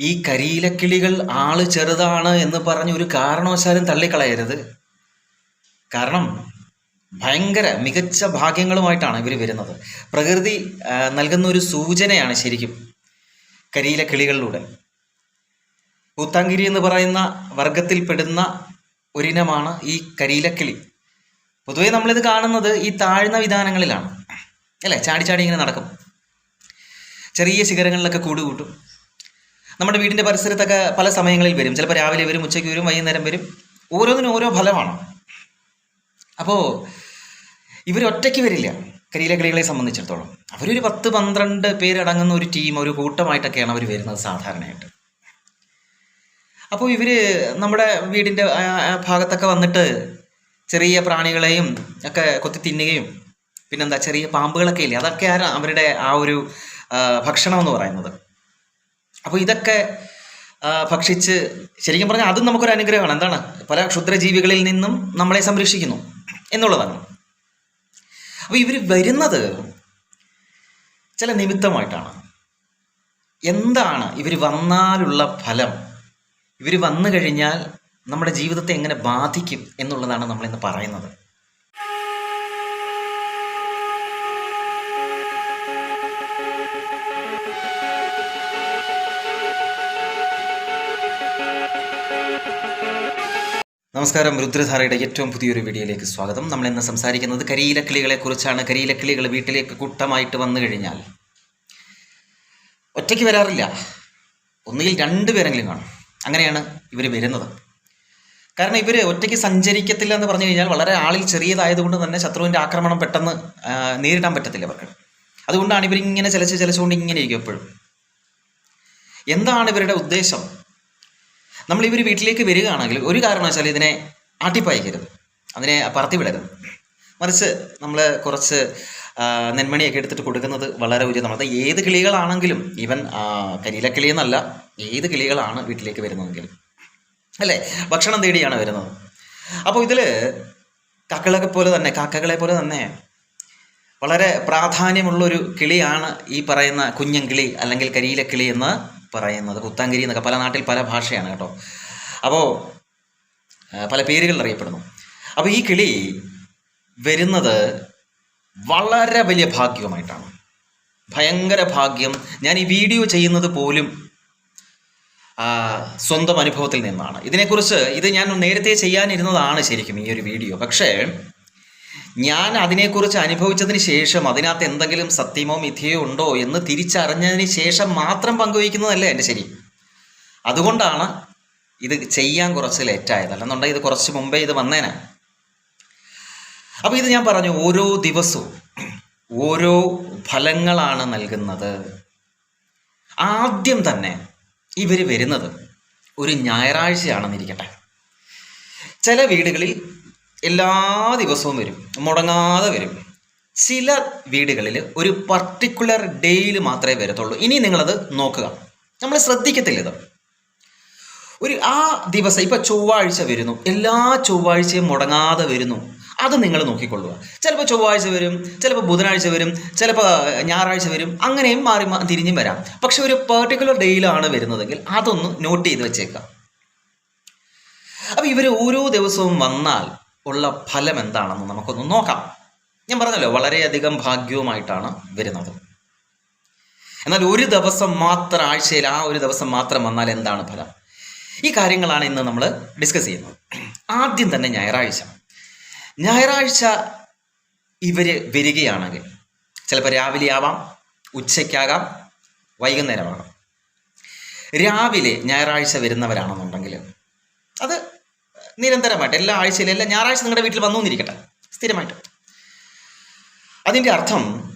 ഈ കരിയിലക്കിളികൾ ആൾ ചെറുതാണ് എന്ന് പറഞ്ഞ് ഒരു കാരണവശാലും തള്ളിക്കളയരുത്. കാരണം ഭയങ്കര മികച്ച ഭാഗ്യങ്ങളുമായിട്ടാണ് ഇവർ വരുന്നത്. പ്രകൃതി നൽകുന്ന ഒരു സൂചനയാണ് ശരിക്കും കരിയില കിളികളിലൂടെ. പൂത്താങ്കിരി എന്ന് പറയുന്ന വർഗത്തിൽപ്പെടുന്ന ഒരിനമാണ് ഈ കരിയിലക്കിളി പൊതുവേ നമ്മളിത് കാണുന്നത് ഈ താഴ്ന്ന വിധാനങ്ങളിലാണ്. അല്ലേ? ചാടി ചാടി ഇങ്ങനെ നടക്കും. ചെറിയ ശിഖരങ്ങളിലൊക്കെ കൂട് കൂട്ടും. നമ്മുടെ വീടിന്റെ പരിസരത്തൊക്കെ പല സമയങ്ങളിൽ വരും. ചിലപ്പോൾ രാവിലെ വരും ഉച്ചയ്ക്ക് വരും വൈകുന്നേരം വരും. ഓരോന്നിനും ഓരോ ഫലമാണ്. അപ്പോൾ ഇവരൊറ്റയ്ക്ക് വരില്ല. കരിയിലെ കളികളെ സംബന്ധിച്ചിടത്തോളം. അവരൊരു പത്ത് പന്ത്രണ്ട് പേരടങ്ങുന്ന ഒരു ടീം ഒരു കൂട്ടമായിട്ടൊക്കെയാണ് അവർ വരുന്നത് സാധാരണയായിട്ട്. അപ്പോൾ ഇവർ നമ്മുടെ വീടിന്റെ ഭാഗത്തൊക്കെ വന്നിട്ട് ചെറിയ പ്രാണികളെയും ഒക്കെ കൊത്തി തിന്നുകയും പിന്നെന്താ ചെറിയ പാമ്പുകളൊക്കെ ഇല്ലേ? അതൊക്കെയാണ് അവരുടെ ആ ഒരു ഭക്ഷണം എന്ന് പറയുന്നത്. അപ്പോൾ ഇതൊക്കെ ഭക്ഷിച്ച് ശരിക്കും പറഞ്ഞാൽ അതും നമുക്കൊരു അനുഗ്രഹമാണ്. എന്താണ്? പല ക്ഷുദ്രജീവികളിൽ നിന്നും നമ്മളെ സംരക്ഷിക്കുന്നു എന്നുള്ളതാണ്. അപ്പോൾ ഇവർ വരുന്നത് ചില നിമിത്തമായിട്ടാണ്. എന്താണ് ഇവർ വന്നാലുള്ള ഫലം? ഇവർ വന്നു കഴിഞ്ഞാൽ നമ്മുടെ ജീവിതത്തെ എങ്ങനെ ബാധിക്കും എന്നുള്ളതാണ് നമ്മളിന്ന് പറയുന്നത്. നമസ്കാരം രുദ്രധാരയുടെ ഏറ്റവും പുതിയൊരു വീഡിയോയിലേക്ക് സ്വാഗതം. നമ്മൾ ഇന്ന് സംസാരിക്കുന്നത് കരിയിലക്കിളികളെ കുറിച്ചാണ്. കരിയിലക്കിളികൾ വീട്ടിലേക്ക് കൂട്ടമായിട്ട് വന്നു കഴിഞ്ഞാൽ ഒറ്റയ്ക്ക് വരാറില്ല. ഒന്നുകിൽ രണ്ട് പേരെങ്കിലും കാണും. അങ്ങനെയാണ് ഇവർ വരുന്നത്. കാരണം ഇവർ ഒറ്റയ്ക്ക് സഞ്ചരിക്കത്തില്ല എന്ന് പറഞ്ഞു കഴിഞ്ഞാൽ വളരെ ആളിൽ ചെറിയതായതുകൊണ്ട് തന്നെ ശത്രുവിന്റെ ആക്രമണം പെട്ടെന്ന് നേരിടാൻ പറ്റത്തില്ല അവർക്ക് അതുകൊണ്ടാണ് ഇവരിങ്ങനെ ചലച്ച് ചലച്ചുകൊണ്ട് ഇങ്ങനെ ഇരിക്കും എപ്പോഴും. എന്താണ് ഇവരുടെ ഉദ്ദേശം? നമ്മൾ ഇവർ വീട്ടിലേക്ക് വരികയാണെങ്കിൽ ഒരു കാരണവശാലും ഇതിനെ ആട്ടിപ്പായിക്കരുത്. അതിനെ പറത്തി വിടരുത് മറിച്ച് നമ്മൾ കുറച്ച് നെന്മണിയൊക്കെ എടുത്തിട്ട് കൊടുക്കുന്നത് വളരെ ഉചിതമാണ്. അത് ഏത് കിളികളാണെങ്കിലും ഈവൻ കരിയിലക്കിളി എന്നല്ല ഏത് കിളികളാണ് വീട്ടിലേക്ക് വരുന്നതെങ്കിലും. അല്ലേ? ഭക്ഷണം തേടിയാണ് വരുന്നത്. അപ്പോൾ ഇതിൽ കക്കളൊക്കെ പോലെ തന്നെ കാക്കകളെ പോലെ തന്നെ വളരെ പ്രാധാന്യമുള്ളൊരു കിളിയാണ് ഈ പറയുന്ന കുഞ്ഞൻ കിളി അല്ലെങ്കിൽ കരിയിലക്കിളി എന്ന് പറയുന്നത് പുത്താങ്കരി എന്നൊക്കെ പല നാട്ടിൽ പല ഭാഷയാണ് കേട്ടോ. അപ്പോൾ പല പേരുകളിൽ അറിയപ്പെടുന്നു. അപ്പോൾ ഈ കിളി വരുന്നത് വളരെ വലിയ ഭാഗ്യവുമായിട്ടാണ്. ഭയങ്കര ഭാഗ്യം. ഞാൻ ഈ വീഡിയോ ചെയ്യുന്നത് പോലും സ്വന്തം അനുഭവത്തിൽ നിന്നാണ്. ഇതിനെക്കുറിച്ച് ഇത് ഞാൻ നേരത്തെ ചെയ്യാനിരുന്നതാണ് ശരിക്കും ഈ ഒരു വീഡിയോ. പക്ഷേ ഞാൻ അതിനെക്കുറിച്ച് അനുഭവിച്ചതിന് ശേഷം അതിനകത്ത് എന്തെങ്കിലും സത്യമോ മിഥ്യയോ ഉണ്ടോ എന്ന് തിരിച്ചറിഞ്ഞതിന് ശേഷം മാത്രം പങ്കുവയ്ക്കുന്നതല്ലേ എന്റെ ശരി. അതുകൊണ്ടാണ് ഇത് ചെയ്യാൻ കുറച്ച് ലേറ്റായത്. അല്ലെന്നുണ്ടെങ്കിൽ ഇത് കുറച്ച് മുമ്പേ ഇത് വന്നേനെ. അപ്പോൾ ഇത് ഞാൻ പറഞ്ഞു ഓരോ ദിവസവും ഓരോ ഫലങ്ങളാണ് നൽകുന്നത്. ആദ്യം തന്നെ ഇവർ വരുന്നത് ഒരു ഞായറാഴ്ചയാണെന്നിരിക്കട്ടെ. ചില വീടുകളിൽ എല്ലാ ദിവസവും വരും. മുടങ്ങാതെ വരും. ചില വീടുകളിൽ ഒരു പർട്ടിക്കുലർ ഡേയിൽ മാത്രമേ വരത്തുള്ളൂ. ഇനി നിങ്ങളത് നോക്കുക. നമ്മൾ ശ്രദ്ധിക്കത്തില്ല ഇത്. ഒരു ആ ദിവസം ഇപ്പം ചൊവ്വാഴ്ച വരുന്നു. എല്ലാ ചൊവ്വാഴ്ചയും മുടങ്ങാതെ വരുന്നു. അത് നിങ്ങൾ നോക്കിക്കൊള്ളുക. ചിലപ്പോൾ ചൊവ്വാഴ്ച വരും ചിലപ്പോൾ ബുധനാഴ്ച വരും ചിലപ്പോൾ ഞായറാഴ്ച വരും. അങ്ങനെയും മാറി തിരിഞ്ഞും വരാം. പക്ഷെ ഒരു പെർട്ടിക്കുലർ ഡേയിലാണ് വരുന്നതെങ്കിൽ അതൊന്ന് നോട്ട് ചെയ്ത് വെച്ചേക്കാം അപ്പോൾ ഇവർ ഓരോ ദിവസവും വന്നാൽ ഉള്ള ഫലം എന്താണെന്ന് നമുക്കൊന്ന് നോക്കാം. ഞാൻ പറഞ്ഞല്ലോ വളരെയധികം ഭാഗ്യവുമായിട്ടാണ് വരുന്നത്. എന്നാൽ ഒരു ദിവസം മാത്രം ആഴ്ചയിൽ ആ ഒരു ദിവസം മാത്രം വന്നാൽ എന്താണ് ഫലം? ഈ കാര്യങ്ങളാണ് ഇന്ന് നമ്മൾ ഡിസ്കസ് ചെയ്യുന്നത്. ആദ്യം തന്നെ ഞായറാഴ്ച. ഞായറാഴ്ച ഇവർ വരികയാണെങ്കിൽ ചിലപ്പോൾ രാവിലെ ആവാം ഉച്ചയ്ക്കാകാം വൈകുന്നേരമാകാം. രാവിലെ ഞായറാഴ്ച വരുന്നവരാണെന്നുണ്ടെങ്കിൽ അത് നിരന്തരമായിട്ട് എല്ലാ ആഴ്ചയിലും എല്ലാ ഞായറാഴ്ച നിങ്ങളുടെ വീട്ടിൽ വന്നു എന്നിരിക്കട്ടെ സ്ഥിരമായിട്ട്. അതിന്റെ അർത്ഥം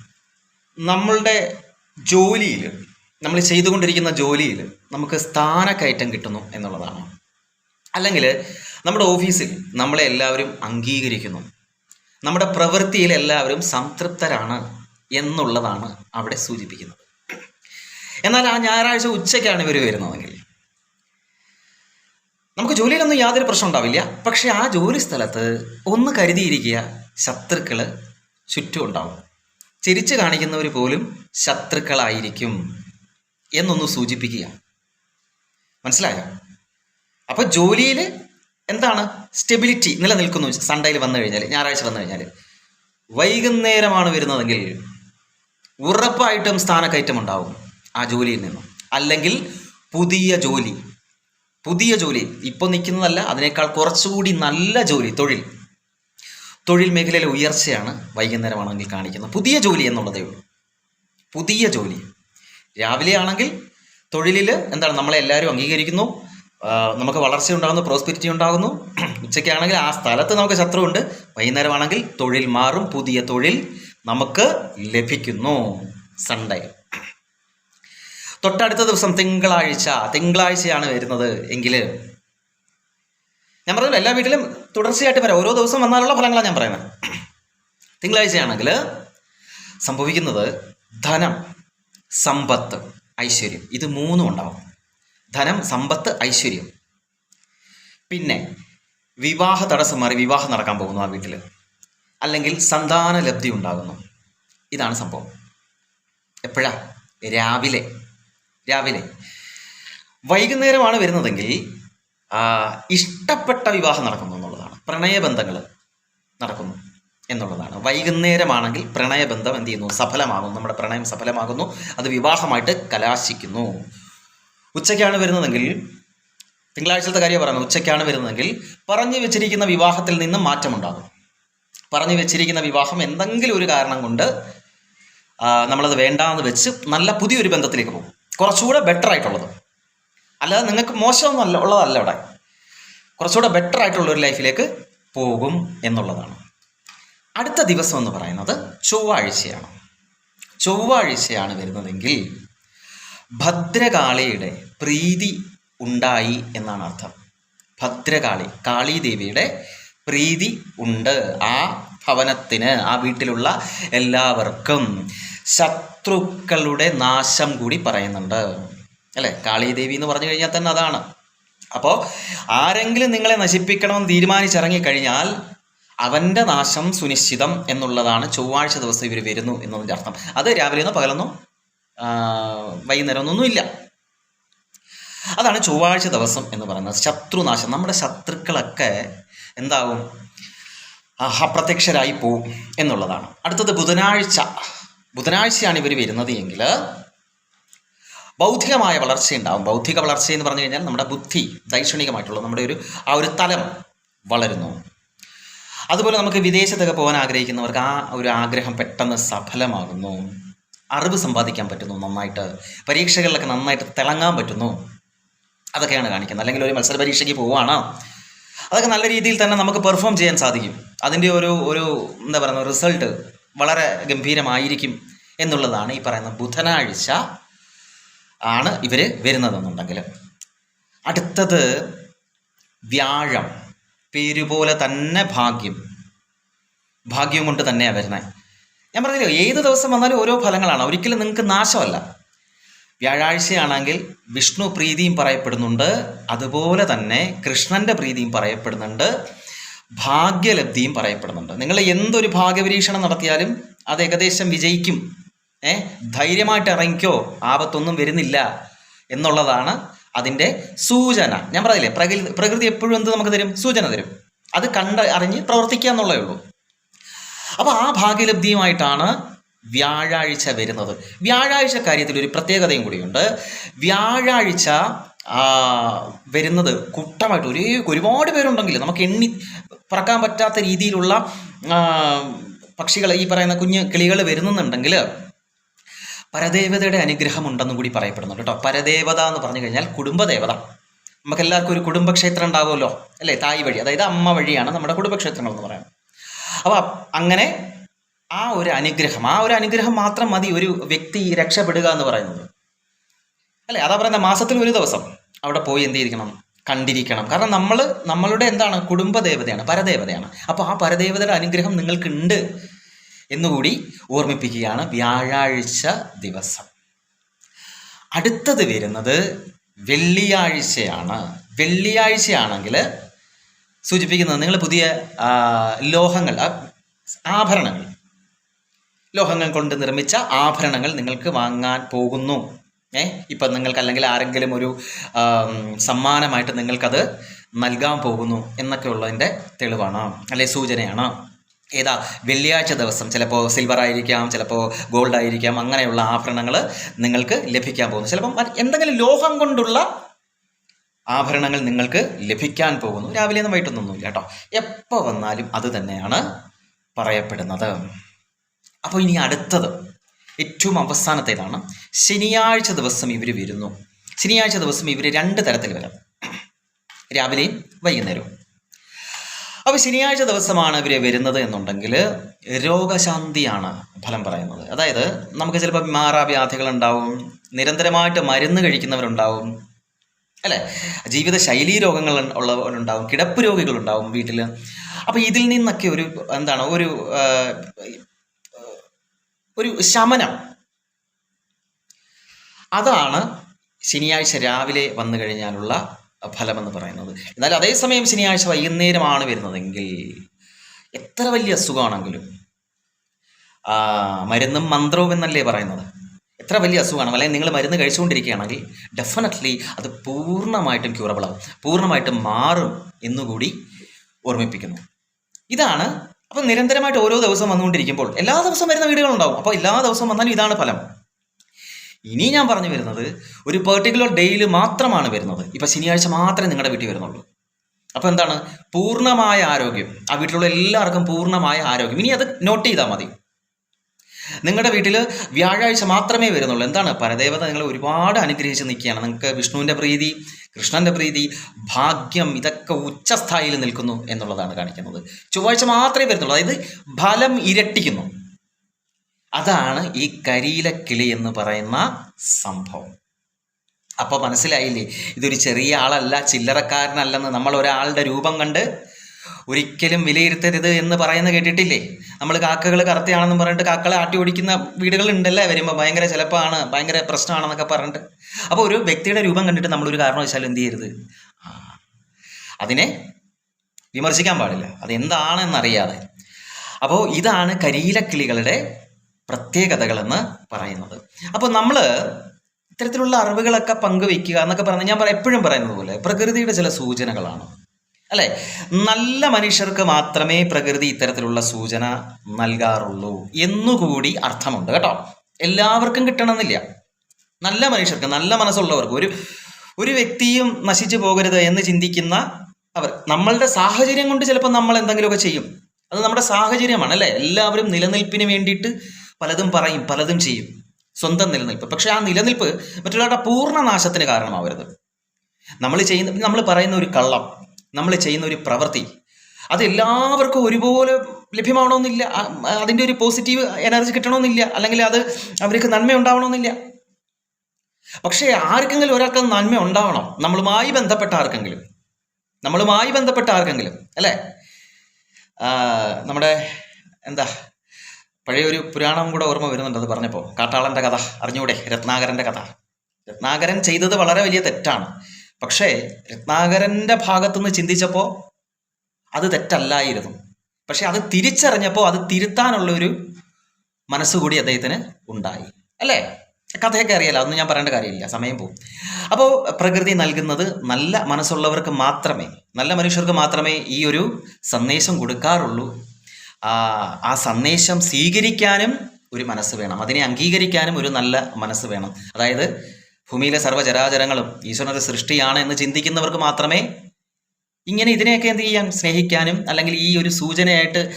നമ്മളുടെ ജോലിയിൽ നമ്മൾ ചെയ്തുകൊണ്ടിരിക്കുന്ന ജോലിയിൽ നമുക്ക് സ്ഥാനക്കയറ്റം കിട്ടുന്നു എന്നുള്ളതാണ്. അല്ലെങ്കിൽ നമ്മുടെ ഓഫീസിൽ നമ്മളെ എല്ലാവരും അംഗീകരിക്കുന്നു. നമ്മുടെ പ്രവൃത്തിയിൽ എല്ലാവരും സംതൃപ്തരാണ് എന്നുള്ളതാണ് അവിടെ സൂചിപ്പിക്കുന്നത്. എന്നാൽ ആ ഞായറാഴ്ച ഉച്ചയ്ക്കാണ് ഇവർ വരുന്നതെങ്കിൽ നമുക്ക് ജോലിയിലൊന്നും യാതൊരു പ്രശ്നം ഉണ്ടാവില്ല. പക്ഷെ ആ ജോലി സ്ഥലത്ത് ഒന്ന് കരുതിയിരിക്കുക ശത്രുക്കൾ ചുറ്റും ഉണ്ടാവും ചിരിച്ചു കാണിക്കുന്നവർ പോലും ശത്രുക്കളായിരിക്കും എന്നൊന്ന് സൂചിപ്പിക്കുക മനസ്സിലായോ? അപ്പോൾ ജോലിയിൽ എന്താണ്? സ്റ്റെബിലിറ്റി നിലനിൽക്കുന്നു. സൺഡേയിൽ വന്നു കഴിഞ്ഞാൽ ഞായറാഴ്ച വന്നു കഴിഞ്ഞാൽ വൈകുന്നേരമാണ് വരുന്നതെങ്കിൽ ഉറപ്പായിട്ടും സ്ഥാനക്കയറ്റം ഉണ്ടാവും ആ ജോലിയിൽ നിന്നും. അല്ലെങ്കിൽ പുതിയ ജോലി പുതിയ ജോലി. ഇപ്പോൾ നിൽക്കുന്നതല്ല അതിനേക്കാൾ കുറച്ചുകൂടി നല്ല ജോലി തൊഴിൽ. തൊഴിൽ മേഖലയിലെ ഉയർച്ചയാണ് വൈകുന്നേരമാണെങ്കിൽ കാണിക്കുന്നത്. പുതിയ ജോലി എന്നുള്ളതേ ഉള്ളൂ. പുതിയ ജോലി. രാവിലെ ആണെങ്കിൽ തൊഴിലിൽ എന്താണ് നമ്മളെ എല്ലാവരും അംഗീകരിക്കുന്നു. നമുക്ക് വളർച്ച ഉണ്ടാകുന്നു പ്രോസ്പെരിറ്റി ഉണ്ടാകുന്നു. ഉച്ചയ്ക്കാണെങ്കിൽ ആ സ്ഥലത്ത് നമുക്ക് ശത്രുവുണ്ട്. വൈകുന്നേരമാണെങ്കിൽ തൊഴിൽ മാറും പുതിയ തൊഴിൽ നമുക്ക് ലഭിക്കുന്നു. സൺഡേ. തൊട്ടടുത്ത ദിവസം തിങ്കളാഴ്ച തിങ്കളാഴ്ചയാണ് വരുന്നത് എങ്കിൽ ഞാൻ പറഞ്ഞില്ല എല്ലാ വീട്ടിലും തുടർച്ചയായിട്ട് വരാം. ഓരോ ദിവസം വന്നാലുള്ള ഫലങ്ങളാണ് ഞാൻ പറയുന്നത്. തിങ്കളാഴ്ചയാണെങ്കിൽ സംഭവിക്കുന്നത് ധനം സമ്പത്ത് ഐശ്വര്യം. ഇത് മൂന്നും ഉണ്ടാവും. ധനം സമ്പത്ത് ഐശ്വര്യം. പിന്നെ വിവാഹ തടസ്സം മാറി വിവാഹം നടക്കാൻ പോകുന്നു ആ വീട്ടിൽ അല്ലെങ്കിൽ സന്താന ലബ്ധി ഉണ്ടാകുന്നു. ഇതാണ് സംഭവം. എപ്പോഴാ? രാവിലെ. രാവിലെ. വൈകുന്നേരമാണ് വരുന്നതെങ്കിൽ ഇഷ്ടപ്പെട്ട വിവാഹം നടക്കുന്നു എന്നുള്ളതാണ്. പ്രണയബന്ധങ്ങൾ നടക്കുന്നു എന്നുള്ളതാണ്. വൈകുന്നേരമാണെങ്കിൽ പ്രണയബന്ധം എന്ത് ചെയ്യുന്നു? സഫലമാകുന്നു. നമ്മുടെ പ്രണയം സഫലമാകുന്നു. അത് വിവാഹമായിട്ട് കലാശിക്കുന്നു. ഉച്ചയ്ക്കാണ് വരുന്നതെങ്കിൽ തിങ്കളാഴ്ചത്തെ കാര്യം പറയുന്നത് ഉച്ചയ്ക്കാണ് വരുന്നതെങ്കിൽ പറഞ്ഞു വെച്ചിരിക്കുന്ന വിവാഹത്തിൽ നിന്ന് മാറ്റമുണ്ടാകും. പറഞ്ഞു വെച്ചിരിക്കുന്ന വിവാഹം എന്തെങ്കിലും ഒരു കാരണം കൊണ്ട് നമ്മളത് വേണ്ടാന്ന് വെച്ച് നല്ല പുതിയൊരു ബന്ധത്തിലേക്ക് പോകും. കുറച്ചുകൂടെ ബെറ്റർ ആയിട്ടുള്ളത്. അല്ലാതെ നിങ്ങൾക്ക് മോശമൊന്നുമല്ല ഉള്ളതല്ല ഇവിടെ. കുറച്ചുകൂടെ ബെറ്റർ ആയിട്ടുള്ള ഒരു ലൈഫിലേക്ക് പോകും എന്നുള്ളതാണ്. അടുത്ത ദിവസം എന്ന് പറയുന്നത് ചൊവ്വാഴ്ചയാണ്. ചൊവ്വാഴ്ചയാണ് വരുന്നതെങ്കിൽ ഭദ്രകാളിയുടെ പ്രീതി ഉണ്ടായി എന്നാണ് അർത്ഥം. ഭദ്രകാളി കാളി ദേവിയുടെ പ്രീതി ഉണ്ട് ആ ഭവനത്തിന് ആ വീട്ടിലുള്ള എല്ലാവർക്കും. ശത്രുക്കളുടെ നാശം കൂടി പറയുന്നുണ്ട്. അല്ലേ? കാളീദേവി എന്ന് പറഞ്ഞു കഴിഞ്ഞാൽ തന്നെ അതാണ്. അപ്പോൾ ആരെങ്കിലും നിങ്ങളെ നശിപ്പിക്കണമെന്ന് തീരുമാനിച്ചിറങ്ങിക്കഴിഞ്ഞാൽ അവന്റെ നാശം സുനിശ്ചിതം എന്നുള്ളതാണ് ചൊവ്വാഴ്ച ദിവസം ഇവർ വരുന്നു എന്നതിന്റെ അർത്ഥം. അത് രാവിലെ പകലൊന്നോ ആ, വൈകുന്നേരമൊന്നും ഇല്ല അതാണ് ചൊവ്വാഴ്ച ദിവസം എന്ന് പറയുന്നത്. ശത്രുനാശം. നമ്മുടെ ശത്രുക്കളൊക്കെ എന്താവും? ആ, അപ്രത്യക്ഷരായി പോവും എന്നുള്ളതാണ്. അടുത്തത് ബുധനാഴ്ച. ബുധനാഴ്ചയാണ് ഇവർ വരുന്നത് എങ്കിൽ ബൗദ്ധികമായ വളർച്ച ഉണ്ടാവും. ബൗദ്ധിക വളർച്ച എന്ന് പറഞ്ഞു കഴിഞ്ഞാൽ നമ്മുടെ ബുദ്ധി ദൈക്ഷണികമായിട്ടുള്ള നമ്മുടെ ഒരു ആ ഒരു തലം വളരുന്നു. അതുപോലെ നമുക്ക് വിദേശത്തൊക്കെ പോകാൻ ആഗ്രഹിക്കുന്നവർക്ക് ആ ഒരു ആഗ്രഹം പെട്ടെന്ന് സഫലമാകുന്നു. അറിവ് സമ്പാദിക്കാൻ പറ്റുന്നു നന്നായിട്ട് പരീക്ഷകളിലൊക്കെ നന്നായിട്ട് തിളങ്ങാൻ പറ്റുന്നു. അതൊക്കെയാണ് കാണിക്കുന്നത്. അല്ലെങ്കിൽ ഒരു മത്സര പരീക്ഷയ്ക്ക് പോവുകയാണ്. അതൊക്കെ നല്ല രീതിയിൽ തന്നെ നമുക്ക് പെർഫോം ചെയ്യാൻ സാധിക്കും. അതിന്റെ ഒരു ഒരു എന്താ പറയുക റിസൾട്ട് വളരെ ഗംഭീരമായിരിക്കും എന്നുള്ളതാണ് ഈ പറയുന്ന ബുധനാഴ്ച ആണ് ഇവർ വരുന്നതെന്നുണ്ടെങ്കിൽ. അടുത്തത് വ്യാഴം. പേരുപോലെ തന്നെ ഭാഗ്യം. ഭാഗ്യം കൊണ്ട് തന്നെയാണ് വരുന്നത് ഞാൻ പറഞ്ഞില്ലോ ഏത് ദിവസം വന്നാലും ഓരോ ഫലങ്ങളാണ്. ഒരിക്കലും നിങ്ങൾക്ക് നാശമല്ല. വ്യാഴാഴ്ചയാണെങ്കിൽ വിഷ്ണു പ്രീതിയും പറയപ്പെടുന്നുണ്ട്. അതുപോലെ തന്നെ കൃഷ്ണന്റെ പ്രീതിയും പറയപ്പെടുന്നുണ്ട്. ഭാഗ്യലബ്ധിയും പറയപ്പെടുന്നുണ്ട്. നിങ്ങൾ എന്തൊരു ഭാഗ്യപരീക്ഷണം നടത്തിയാലും അത് ഏകദേശം വിജയിക്കും. ഏ? ധൈര്യമായിട്ട് ഇറങ്ങിക്കോ. ആപത്തൊന്നും വരുന്നില്ല എന്നുള്ളതാണ് അതിന്റെ സൂചന. ഞാൻ പറയില്ലേ പ്രകൃതി പ്രകൃതി എപ്പോഴും എന്ത് നമുക്ക് തരും? സൂചന തരും. അത് കണ്ട് അറിഞ്ഞ് പ്രവർത്തിക്കുക എന്നുള്ളേ ഉള്ളൂ. അപ്പോൾ ആ ഭാഗ്യലബ്ധിയുമായിട്ടാണ് വ്യാഴാഴ്ച വരുന്നത്. വ്യാഴാഴ്ച കാര്യത്തിൽ ഒരു പ്രത്യേകതയും കൂടിയുണ്ട്. വ്യാഴാഴ്ച വരുന്നത് കൂട്ടമായിട്ട് ഒരേ ഒരുപാട് പേരുണ്ടെങ്കിൽ നമുക്ക് എണ്ണി പറക്കാൻ പറ്റാത്ത രീതിയിലുള്ള പക്ഷികൾ ഈ പറയുന്ന കുഞ്ഞ് കിളികൾ വരുന്നുണ്ടെങ്കിൽ പരദേവതയുടെ അനുഗ്രഹം ഉണ്ടെന്നും കൂടി പറയപ്പെടുന്നുണ്ട് കേട്ടോ. പരദേവത എന്ന് പറഞ്ഞു കഴിഞ്ഞാൽ കുടുംബദേവത. നമുക്കെല്ലാവർക്കും ഒരു കുടുംബക്ഷേത്രം ഉണ്ടാവുമല്ലോ അല്ലേ? തായ് വഴി അതായത് അമ്മ വഴിയാണ് നമ്മുടെ കുടുംബക്ഷേത്രങ്ങൾ എന്ന് പറയുന്നത്. അപ്പോൾ അങ്ങനെ ആ ഒരു അനുഗ്രഹം ആ ഒരു അനുഗ്രഹം മാത്രം മതി ഒരു വ്യക്തി രക്ഷപ്പെടുക എന്ന് പറയുന്നത്. അല്ലേ? അതാ പറയുന്നത് മാസത്തിൽ ഒരു ദിവസം അവിടെ പോയി എന്ത് ചെയ്തിരിക്കണം? കണ്ടിരിക്കണം. കാരണം നമ്മൾ നമ്മളുടെ എന്താണ്? കുടുംബ ദേവതയാണ് പരദേവതയാണ്. അപ്പോൾ ആ പരദേവതയുടെ അനുഗ്രഹം നിങ്ങൾക്കുണ്ട് എന്നുകൂടി ഓർമ്മിപ്പിക്കുകയാണ് വ്യാഴാഴ്ച ദിവസം. അടുത്തത് വരുന്നത് വെള്ളിയാഴ്ചയാണ്. വെള്ളിയാഴ്ചയാണെങ്കിൽ സൂചിപ്പിക്കുന്നത് നിങ്ങൾ പുതിയ ലോഹങ്ങൾ ആഭരണങ്ങൾ. ലോഹങ്ങൾ കൊണ്ട് നിർമ്മിച്ച ആഭരണങ്ങൾ നിങ്ങൾക്ക് വാങ്ങാൻ പോകുന്നു. ഏ? ഇപ്പം നിങ്ങൾക്ക് അല്ലെങ്കിൽ ആരെങ്കിലും ഒരു സമ്മാനമായിട്ട് നിങ്ങൾക്കത് നൽകാൻ പോകുന്നു എന്നൊക്കെ ഉള്ളതിന്റെ തെളിവാണ്. അല്ലെ സൂചനയാണ്. ഏതാ വെള്ളിയാഴ്ച ദിവസം ചിലപ്പോൾ സിൽവർ ആയിരിക്കാം ചിലപ്പോൾ ഗോൾഡ് ആയിരിക്കാം അങ്ങനെയുള്ള ആഭരണങ്ങൾ നിങ്ങൾക്ക് ലഭിക്കാൻ പോകുന്നു. ചിലപ്പം എന്തെങ്കിലും ലോഹം കൊണ്ടുള്ള ആഭരണങ്ങൾ നിങ്ങൾക്ക് ലഭിക്കാൻ പോകുന്നു. രാവിലെ ഒന്നും വൈകിട്ടൊന്നുമില്ല കേട്ടോ. എപ്പോൾ വന്നാലും അത് തന്നെയാണ് പറയപ്പെടുന്നത്. അപ്പോൾ ഇനി അടുത്തത്. ഏറ്റവും അവസാനത്തേതാണ്. ശനിയാഴ്ച ദിവസം ഇവർ വരുന്നു. ശനിയാഴ്ച ദിവസം ഇവർ രണ്ട് തരത്തിൽ വരാം. രാവിലെയും വൈകുന്നേരവും. അപ്പോൾ ശനിയാഴ്ച ദിവസമാണ് ഇവർ വരുന്നത് എന്നുണ്ടെങ്കിൽ രോഗശാന്തിയാണ് ഫലം പറയുന്നത്. അതായത് നമുക്ക് ചിലപ്പോൾ മാറാവ്യാധികൾ ഉണ്ടാവും നിരന്തരമായിട്ട് മരുന്ന് കഴിക്കുന്നവരുണ്ടാവും അല്ലേ? ജീവിത ശൈലീ രോഗങ്ങൾ ഉള്ളവരുണ്ടാവും കിടപ്പ് രോഗികളുണ്ടാവും വീട്ടിൽ അപ്പോൾ ഇതിൽ നിന്നൊക്കെ ഒരു എന്താണ് ഒരു ഒരു ശമനം. അതാണ് ശനിയാഴ്ച രാവിലെ വന്നു കഴിഞ്ഞാലുള്ള ഫലമെന്ന് പറയുന്നത്. എന്നാൽ അതേസമയം ശനിയാഴ്ച വൈകുന്നേരമാണ് വരുന്നതെങ്കിൽ എത്ര വലിയ അസുഖമാണെങ്കിലും മരുന്നും മന്ത്രവും എന്നല്ലേ പറയുന്നത്? എത്ര വലിയ അസുഖമാണ് അല്ലെങ്കിൽ നിങ്ങൾ മരുന്ന് കഴിച്ചുകൊണ്ടിരിക്കുകയാണെങ്കിൽ ഡെഫിനറ്റ്ലി അത് പൂർണമായിട്ടും ക്യൂറബിളാവും പൂർണമായിട്ടും മാറും എന്നുകൂടി ഓർമ്മിപ്പിക്കുന്നു. ഇതാണ് അപ്പം നിരന്തരമായിട്ട് ഓരോ ദിവസം വന്നുകൊണ്ടിരിക്കുമ്പോൾ എല്ലാ ദിവസവും വരുന്ന വീടുകളുണ്ടാവും. അപ്പോൾ എല്ലാ ദിവസവും വന്നാലും ഇതാണ് ഫലം. ഇനി ഞാൻ പറഞ്ഞു വരുന്നത് ഒരു പെർട്ടിക്കുലർ ഡേയിൽ മാത്രമാണ് വരുന്നത്. ഇപ്പം ശനിയാഴ്ച മാത്രമേ നിങ്ങളുടെ വീട്ടിൽ വരുന്നുള്ളൂ. അപ്പോൾ എന്താണ്? പൂർണമായ ആരോഗ്യം. ആ വീട്ടിലുള്ള എല്ലാവർക്കും പൂർണമായ ആരോഗ്യം. ഇനി അത് നോട്ട് ചെയ്താൽ മതി. നിങ്ങളുടെ വീട്ടിൽ വ്യാഴാഴ്ച മാത്രമേ വരുന്നുള്ളൂ. എന്താണ്? പരദേവത നിങ്ങൾ ഒരുപാട് അനുഗ്രഹിച്ച് നിൽക്കുകയാണ്. നിങ്ങൾക്ക് വിഷ്ണുവിന്റെ പ്രീതി കൃഷ്ണന്റെ പ്രീതി ഭാഗ്യം ഇതൊക്കെ ഉച്ചസ്ഥായിയിൽ നിൽക്കുന്നു എന്നുള്ളതാണ് കാണിക്കുന്നത്. ചൊവ്വാഴ്ച മാത്രമേ വരുന്നുള്ളൂ. അതായത് ഫലം ഇരട്ടിക്കുന്നു. അതാണ് ഈ കരിയിലക്കിളി എന്ന് പറയുന്ന സംഭവം. അപ്പോൾ മനസ്സിലായില്ലേ? ഇതൊരു ചെറിയ ആളല്ല ചില്ലറക്കാരനല്ലെന്ന് നമ്മൾ ഒരാളുടെ രൂപം കണ്ട് ഒരിക്കലും വിലയിരുത്തരുത് എന്ന് പറയുന്ന കേട്ടിട്ടില്ലേ? നമ്മൾ കാക്കകൾ കറുത്തയാണെന്ന് പറഞ്ഞിട്ട് കാക്കളെ ആട്ടി ഓടിക്കുന്ന വീടുകൾ ഉണ്ടല്ലേ വരുമ്പോൾ ഭയങ്കര ചിലപ്പാണ് ഭയങ്കര പ്രശ്നമാണെന്നൊക്കെ പറഞ്ഞിട്ട്. അപ്പോൾ ഒരു വ്യക്തിയുടെ രൂപം കണ്ടിട്ട് നമ്മളൊരു വെച്ചാൽ എന്ത് ചെയ്യരുത്? അതിനെ വിമർശിക്കാൻ പാടില്ല. അതെന്താണെന്നറിയാതെ. അപ്പോൾ ഇതാണ് കരിയിലക്കിളികളുടെ പ്രത്യേകതകളെന്ന് പറയുന്നത്. അപ്പോൾ നമ്മൾ ഇത്തരത്തിലുള്ള അറിവുകളൊക്കെ പങ്കുവെക്കുക എന്നൊക്കെ പറഞ്ഞ് ഞാൻ എപ്പോഴും പറയുന്നത് പോലെ പ്രകൃതിയുടെ ചില സൂചനകളാണ്. അല്ലേ? നല്ല മനുഷ്യർക്ക് മാത്രമേ പ്രകൃതി ഇത്തരത്തിലുള്ള സൂചന നൽകാറുള്ളൂ എന്നുകൂടി അർത്ഥമുണ്ട് കേട്ടോ. എല്ലാവർക്കും കിട്ടണമെന്നില്ല. നല്ല മനുഷ്യർക്ക് നല്ല മനസ്സുള്ളവർക്ക് ഒരു ഒരു വ്യക്തിയും നശിച്ചു പോകരുത് എന്ന് ചിന്തിക്കുന്ന അവർ നമ്മളുടെ സാഹചര്യം കൊണ്ട് ചിലപ്പോൾ നമ്മൾ എന്തെങ്കിലുമൊക്കെ ചെയ്യും. അത് നമ്മുടെ സാഹചര്യമാണ് അല്ലേ? എല്ലാവരും നിലനിൽപ്പിന് വേണ്ടിയിട്ട് പലതും പറയും പലതും ചെയ്യും. സ്വന്തം നിലനിൽപ്പ്. പക്ഷെ ആ നിലനിൽപ്പ് മറ്റുള്ളവരുടെ പൂർണ നാശത്തിന് കാരണമാവരുത്. നമ്മൾ ചെയ്യുന്ന നമ്മൾ പറയുന്ന ഒരു കള്ളം നമ്മൾ ചെയ്യുന്ന ഒരു പ്രവൃത്തി. അത് എല്ലാവർക്കും ഒരുപോലെ ലഭ്യമാവണമെന്നില്ല. അതിന്റെ ഒരു പോസിറ്റീവ് എനർജി കിട്ടണമെന്നില്ല. അല്ലെങ്കിൽ അത് അവർക്ക് നന്മ ഉണ്ടാവണമെന്നില്ല. പക്ഷേ ആർക്കെങ്കിലും ഒരാൾക്ക് നന്മ ഉണ്ടാവണം. നമ്മളുമായി ബന്ധപ്പെട്ട ആർക്കെങ്കിലും. നമ്മളുമായി ബന്ധപ്പെട്ട ആർക്കെങ്കിലും. അല്ലേ? നമ്മുടെ എന്താ പഴയ ഒരു പുരാണം കൂടെ ഓർമ്മ വരുന്നുണ്ട് അത് പറഞ്ഞപ്പോൾ കാട്ടാളന്റെ കഥ. അറിഞ്ഞൂടെ? രത്നാകരന്റെ കഥ. രത്നാകരൻ ചെയ്തത് വളരെ വലിയ തെറ്റാണ്. പക്ഷേ രത്നാകരന്റെ ഭാഗത്തുനിന്ന് ചിന്തിച്ചപ്പോൾ അത് തെറ്റല്ലായിരുന്നു. പക്ഷെ അത് തിരിച്ചറിഞ്ഞപ്പോൾ അത് തിരുത്താനുള്ള ഒരു മനസ്സുകൂടി അദ്ദേഹത്തിന് ഉണ്ടായി. അല്ലേ? കഥയൊക്കെ അറിയാലോ? അതൊന്നും ഞാൻ പറയേണ്ട കാര്യമില്ല. സമയം പോകും. അപ്പോൾ പ്രകൃതി നൽകുന്നത് നല്ല മനസ്സുള്ളവർക്ക് മാത്രമേ നല്ല മനുഷ്യർക്ക് മാത്രമേ ഈ ഒരു സന്ദേശം കൊടുക്കാറുള്ളൂ. ആ സന്ദേശം സ്വീകരിക്കാനും ഒരു മനസ്സ് വേണം. അതിനെ അംഗീകരിക്കാനും ഒരു നല്ല മനസ്സ് വേണം. അതായത് ഭൂമിയിലെ സർവചരാചരങ്ങളും ഈശ്വരന്റെ സൃഷ്ടിയാണ് എന്ന് ചിന്തിക്കുന്നവർക്ക് മാത്രമേ ഇങ്ങനെ ഇതിനെയൊക്കെ എന്ത് ചെയ്യാൻ സ്നേഹിക്കാനും അല്ലെങ്കിൽ ഈ ഒരു സൂചനയായിട്ട്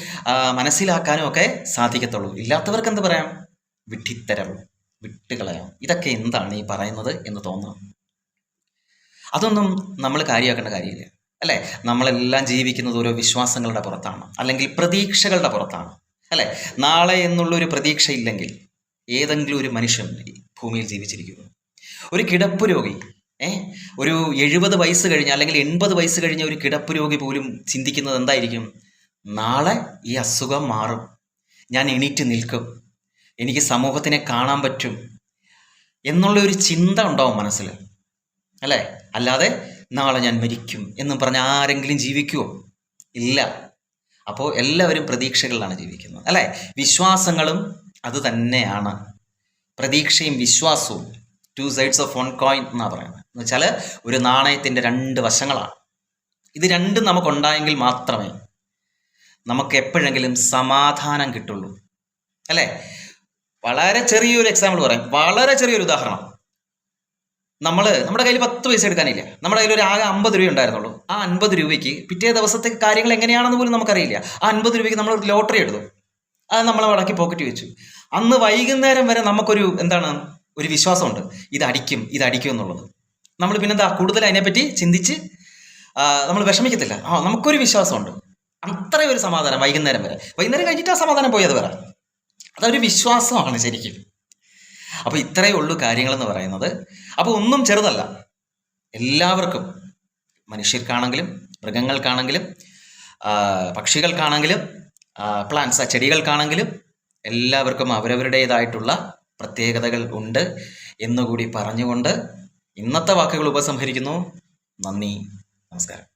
മനസ്സിലാക്കാനും ഒക്കെ സാധിക്കത്തുള്ളൂ. ഇല്ലാത്തവർക്ക് എന്ത് പറയാം? വിഡ്ഢിത്തരം വിട്ടുകളയാം ഇതൊക്കെ എന്താണ് ഈ പറയുന്നത് എന്ന് തോന്നുന്നു അതൊന്നും നമ്മൾ കാര്യമാക്കേണ്ട കാര്യമില്ല. അല്ലേ? നമ്മളെല്ലാം ജീവിക്കുന്നത് ഓരോ വിശ്വാസങ്ങളുടെ പുറത്താണ്. അല്ലെങ്കിൽ പ്രതീക്ഷകളുടെ പുറത്താണ്. അല്ലേ? നാളെ എന്നുള്ളൊരു പ്രതീക്ഷ ഇല്ലെങ്കിൽ ഏതെങ്കിലും ഒരു മനുഷ്യൻ ഭൂമിയിൽ ജീവിച്ചിരിക്കുന്നു. ഒരു കിടപ്പ് രോഗി. ഏഹ് ഒരു എഴുപത് വയസ്സ് കഴിഞ്ഞ അല്ലെങ്കിൽ എൺപത് വയസ്സ് കഴിഞ്ഞ ഒരു കിടപ്പ് രോഗി പോലും ചിന്തിക്കുന്നത് എന്തായിരിക്കും? നാളെ ഈ അസുഖം മാറും. ഞാൻ എണീറ്റ് നിൽക്കും. എനിക്ക് സമൂഹത്തിനെ കാണാൻ പറ്റും. എന്നുള്ള ഒരു ചിന്ത ഉണ്ടാവും മനസ്സിൽ. അല്ലേ? അല്ലാതെ നാളെ ഞാൻ മരിക്കും എന്ന് പറഞ്ഞ് ആരെങ്കിലും ജീവിക്കുമോ ഇല്ല. അപ്പോൾ എല്ലാവരും പ്രതീക്ഷകളിലാണ് ജീവിക്കുന്നത്. അല്ലേ? വിശ്വാസങ്ങളും അത് തന്നെയാണ്. പ്രതീക്ഷയും വിശ്വാസവും. Two sides of one coin എന്നാണ് പറയുന്നത്. എന്ന് വെച്ചാൽ ഒരു നാണയത്തിന്റെ രണ്ട് വശങ്ങളാണ്. ഇത് രണ്ടും നമുക്കുണ്ടായെങ്കിൽ മാത്രമേ നമുക്ക് എപ്പോഴെങ്കിലും സമാധാനം കിട്ടുള്ളൂ. അല്ലേ? വളരെ ചെറിയൊരു എക്സാമ്പിൾ പറയാം. വളരെ ചെറിയൊരു ഉദാഹരണം. നമ്മൾ നമ്മുടെ കയ്യിൽ പത്ത് പൈസ എടുക്കാനില്ല. നമ്മുടെ കയ്യിൽ ഒരു ആകെ അമ്പത് രൂപ ഉണ്ടായിരുന്നുള്ളൂ. ആ അൻപത് രൂപയ്ക്ക് പിറ്റേ ദിവസത്തെ കാര്യങ്ങൾ എങ്ങനെയാണെന്ന് പോലും നമുക്കറിയില്ല. ആ അൻപത് രൂപയ്ക്ക് നമ്മൾ ലോട്ടറി എടുത്തു. അത് നമ്മൾ മടക്കി പോക്കറ്റ് വെച്ചു. അന്ന് വൈകുന്നേരം വരെ നമുക്കൊരു എന്താണ് ഒരു വിശ്വാസമുണ്ട്. ഇതടിക്കും ഇതടിക്കും എന്നുള്ളത്. നമ്മൾ പിന്നെന്താ കൂടുതൽ അതിനെപ്പറ്റി ചിന്തിച്ച് നമ്മൾ വിഷമിക്കത്തില്ല. ആ നമുക്കൊരു വിശ്വാസമുണ്ട്. അത്രയും ഒരു സമാധാനം വൈകുന്നേരം വരെ. വൈകുന്നേരം കഴിഞ്ഞിട്ട് ആ സമാധാനം പോയത് വരാം അതൊരു വിശ്വാസമാണ് ശരിക്കും. അപ്പോൾ ഇത്രയേ ഉള്ളൂ കാര്യങ്ങളെന്ന് പറയുന്നത്. അപ്പോൾ ഒന്നും ചെറുതല്ല. എല്ലാവർക്കും മനുഷ്യർക്കാണെങ്കിലും മൃഗങ്ങൾക്കാണെങ്കിലും പക്ഷികൾക്കാണെങ്കിലും പ്ലാന്റ്സ് ചെടികൾക്കാണെങ്കിലും എല്ലാവർക്കും അവരവരുടേതായിട്ടുള്ള പ്രത്യേകതകൾ ഉണ്ട് എന്നുകൂടി പറഞ്ഞുകൊണ്ട് ഇന്നത്തെ വാക്കുകൾ ഉപസംഹരിക്കുന്നു. നന്ദി. നമസ്കാരം.